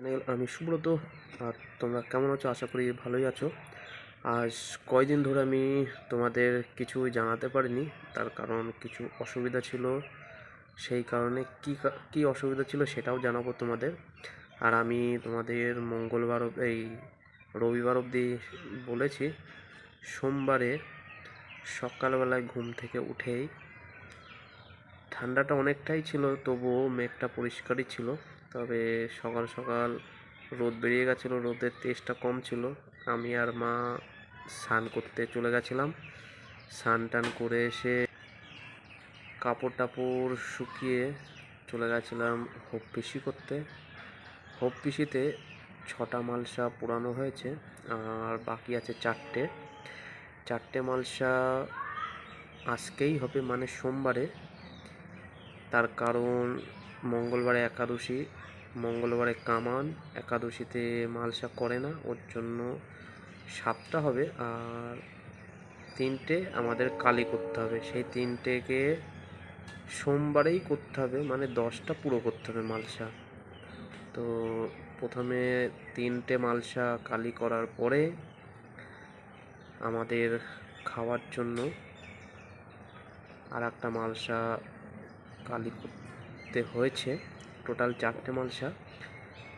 Channel আমি সুব্রত, আর তোমরা কেমন আছো? আশা করি ভালোই আছো। আজ কয়দিন ধরে আমি তোমাদের কিছু জানাতে পারিনি। তার কারণ কিছু অসুবিধা ছিল। সেই কারণে কী কা- অসুবিধা ছিল সেটাও জানাব তোমাদের। আর আমি তোমাদের মঙ্গলবার এই রবিবার অবধি বলেছি, সোমবারে সকালবেলায় ঘুম থেকে উঠেই ঠান্ডাটা অনেকটাই ছিল, তবুও মেঘটা পরিষ্কারই ছিল। তবে সকাল সকাল রোদ বেরিয়ে গেছিল, রোদের তেজটা কম ছিল। আমি আর মা স্নান করতে চলে গেছিলাম। স্নান টান করে এসে কাপড় টাপড় শুকিয়ে চলে গেছিলাম হোপ পিসি করতে। হোপ পিসিতে ছটা মালসা পোড়ানো হয়েছে আর বাকি আছে চারটে। চারটে মালসা আজকেই হবে মানে সোমবারে। তার কারণ মঙ্গলবারে একাদশী, মঙ্গলবারে কামান, একাদশীতে মালসা করে না, ওর জন্য সাতটা হবে আর তিনটে আমাদের কালি করতে হবে। সেই তিনটেকে সোমবারেই করতে হবে মানে দশটা পুরো করতে হবে মালসা। তো প্রথমে তিনটে মালসা কালি করার পরে আমাদের খাওয়ার জন্য আর একটা মালসা কালি করতে হয়েছে টোটাল চারটে মালসা।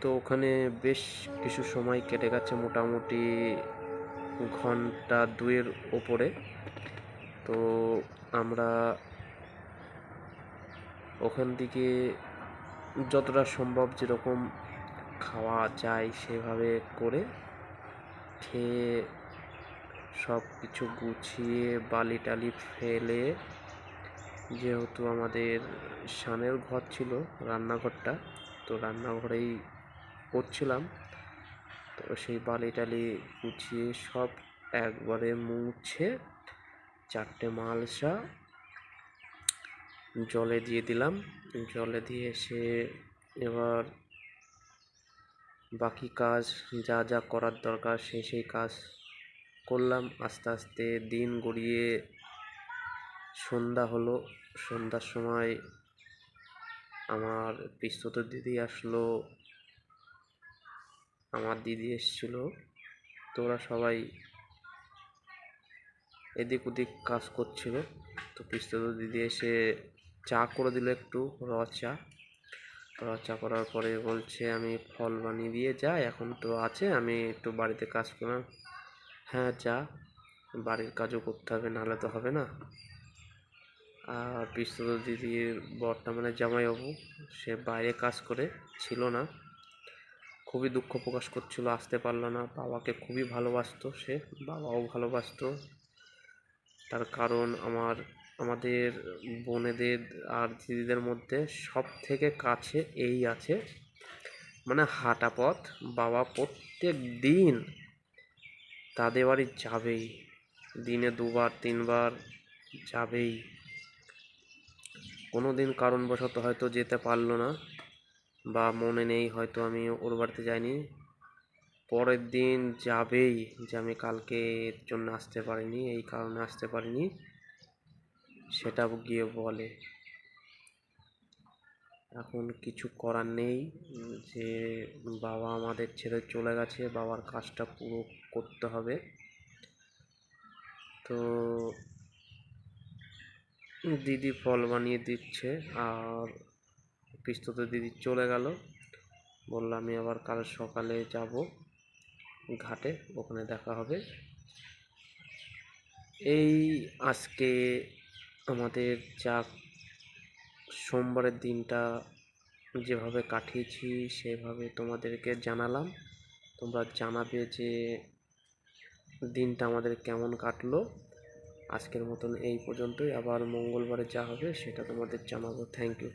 তো ওখানে বেশ কিছু সময় কেটে গেছে মোটামুটি ঘণ্টা দুয়ের ওপরে। তো আমরা ওখান থেকে যতটা সম্ভব যেরকম খাওয়া যায় সেভাবে করে খেয়ে সব কিছু গুছিয়ে বালি টালি ফেলে যেহেতু আমাদের সানের ঘর ছিল, রান্নাঘরটা, তো রান্নাঘরেই করছিলাম। তো সেই বালি টালি গুছিয়ে সব একবারে মুছে চারটে মালসা জলে দিয়ে দিলাম। জলে দিয়ে এসে এবার বাকি কাজ যা যা করার দরকার সেই সেই কাজ করলাম। আস্তে আস্তে দিন গড়িয়ে সন্ধ্যা হলো, সন্ধ্যার সময় আমার পিস্তত দিদি আসলো, আমার দিদি এসেছিল। তো ওরা সবাই এদিক ওদিক কাজ করছিল। তো পিস্তত দিদি এসে চা করে দিল একটু, র চা। র চা করার পরে বলছে, আমি ফল বানিয়ে দিয়ে যাই এখন তো আছে, আমি একটু বাড়িতে কাজ করলাম। হ্যাঁ যা, বাড়ির কাজও করতে হবে, নাহলে তো হবে না। পিস্তত দিদির বরটা মানে জামাইবাবু, সে বাইরে কাজ করে ছিল না। খুবই দুঃখ প্রকাশ করছিল, আসতে পারল না। বাবাকে খুবই ভালোবাসতো সে, বাবাও ভালোবাসতো। তার কারণ আমার, আমাদের বোনেদের আর দিদিদের মধ্যে সব থেকে কাছে এই আছে মানে হাঁটা পথ। বাবা প্রত্যেক দিন তাদের বাড়ি যাবেই। দিনে দুবার, তিনবার যাবেই। কোনো দিন কারণবশত হয়তো যেতে পারল না বা মনে নেই, হয়তো আমি ওর বাড়িতে যাইনি। পরের দিন যাবেই যে আমি কালকে এর জন্য আসতে পারিনি, এই কারণে আসতে পারিনি, সেটা গিয়ে বলে। এখন কিছু করার নেই যে বাবা আমাদের ছেড়ে চলে গেছে, বাবার কাজটা পুরো করতে হবে। তো দিদি ফল বানিয়ে দিচ্ছে আর পিস্তত দিদি চলে গেল। বললাম আমি আবার কাল সকালে যাব ঘাটে, ওখানে দেখা হবে। এই আজকে আমাদের যা সোমবারের দিনটা যেভাবে কাটিয়েছি, সেভাবে তোমাদেরকে জানালাম। তোমরা জানাবে যে দিনটা আমাদের কেমন কাটলো। আজকের মতন এই পর্যন্তই। আবার মঙ্গলবারে যা হবে সেটা তোমাদের জানাব। Thank you